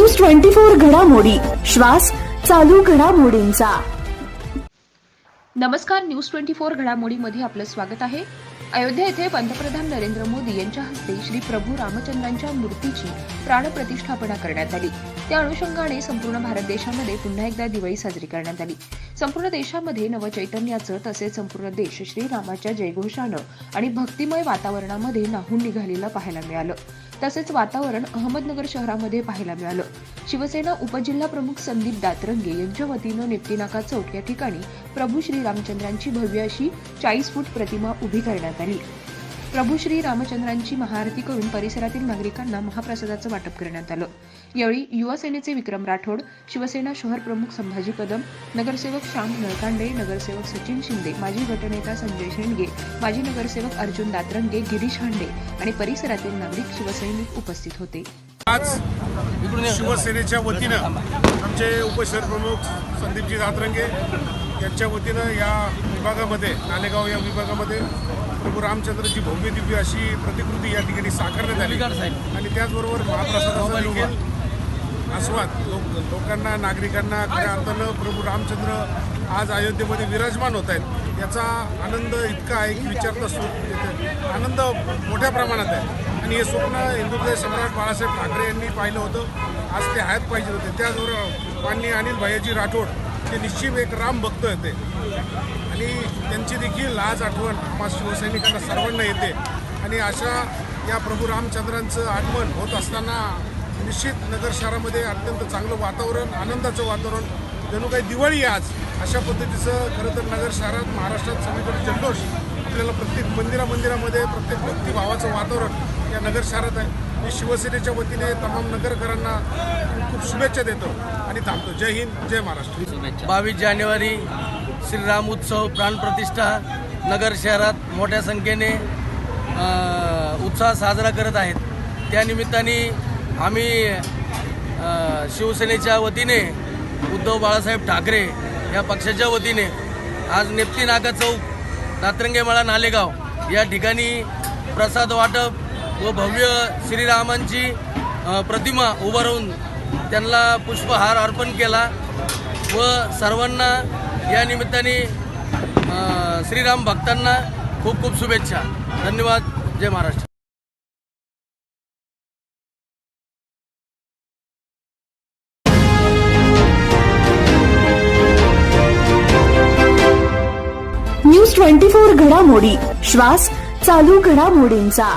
Twenty four घडामोडी. श्वास चालू घडामोडींचा. नमस्कार न्यूज ट्वेंटी फोर घडामोडीमध्ये आपलं स्वागत आहे. अयोध्या येथे पंतप्रधान नरेंद्र मोदी यांच्या हस्ते श्री प्रभू रामचंद्रांच्या मूर्तीची प्राणप्रतिष्ठापना करण्यात आली. त्या अनुषंगाने संपूर्ण भारत देशामध्ये पुन्हा एकदा दिवाळी साजरी करण्यात आली. संपूर्ण देशामध्ये नवचैतन्याचं तसेच संपूर्ण देश श्रीरामाच्या जयघोषानं आणि भक्तिमय वातावरणामध्ये नाहून निघालेलं पाहायला मिळालं. तसेच वातावरण अहमदनगर शहरामध्ये पाहायला मिळालं. शिवसेना उपजिल्हा प्रमुख संदीप दातरंगे यांच्या वतीनं निप्तीनाका चौक या ठिकाणी प्रभू श्रीरामचंद्रांची भव्य अशी चाळीस फूट प्रतिमा उभी करण्यात आली. प्रभू श्री रामचंद्रांची महाआरती करून परिसरातील नागरिकांना महाप्रसादाचं वाटप करण्यात आलं. यावेळी युवा सेनेचे विक्रम राठोड शिवसेना शहर प्रमुख संभाजी कदम नगरसेवक श्याम नळकांडे नगरसेवक सचिन शिंदे माजी गटनेता संजय शेंडगे माजी नगरसेवक अर्जुन दातरंगे गिरीश हांडे आणि परिसरातील नागरिक शिवसैनिक उपस्थित होते. आज शिवसेनेच्या वतीनं आमचे उपशहर प्रमुख संदीपजी दातरंगे यांच्या वतीनं या विभागामध्ये नालेगाव या विभागामध्ये प्रभू रामचंद्रची भव्य दिव्य अशी प्रतिकृती या ठिकाणी साकारण्यात आली. आणि त्याचबरोबर महाप्रसादाचा आस्वाद. लोक लोकांना नागरिकांना खऱ्या अर्थानं प्रभू रामचंद्र आज अयोध्येमध्ये विराजमान होत आहेत. याचा आनंद इतका आहे की विचारता सु आनंद मोठ्या प्रमाणात आहे. आणि हे स्वप्न हिंदुत्व सम्राट बाळासाहेब ठाकरे यांनी पाहिलं होतं. आज ते हयात पाहिजे होते. त्याचबरोबर माननीय अनिल भैयाजी राठोड ते निश्चित एक राम भक्त येते आणि त्यांची देखील आज आठवण आम्हा शिवसैनिकांना सर्वांना येते. आणि अशा या प्रभू रामचंद्रांचं आगमन होत असताना निश्चित नगर शहरामध्ये अत्यंत चांगलं वातावरण आनंदाचं वातावरण जणू काही दिवाळी आज अशा पद्धतीचं खरं तर नगर शहरात महाराष्ट्रात सगळीकडे जल्लोष. आपल्याला प्रत्येक मंदिरा मंदिरामध्ये प्रत्येक भक्तिभावाचं वातावरण या नगर शहरात आहे. मी शिवसेनेच्या वतीने तमाम नगरकरांना खूप शुभेच्छा देतो आणि थांबतो. जय हिंद जय महाराष्ट्र. बावीस जानेवारी श्रीराम उत्सव प्राणप्रतिष्ठा नगर शहरात मोठ्या संख्येने उत्साह साजरा करत आहेत. त्यानिमित्ताने आम्ही शिवसेनेच्या वतीने उद्धव बाळासाहेब ठाकरे या पक्षाच्या वतीने आज नेप्ती नाका चौक दातरंगेमाळा नालेगाव या ठिकाणी प्रसाद वाटप व भव्य श्रीरामांची प्रतिमा उभारून त्यांना पुष्पहार अर्पण केला. व सर्वांना या निमित्ताने श्रीराम भक्तांना खूप खूप शुभेच्छा. धन्यवाद. जय महाराष्ट्र. न्यूज ट्वेंटी फोर घडामोडी. श्वास चालू घडामोडींचा.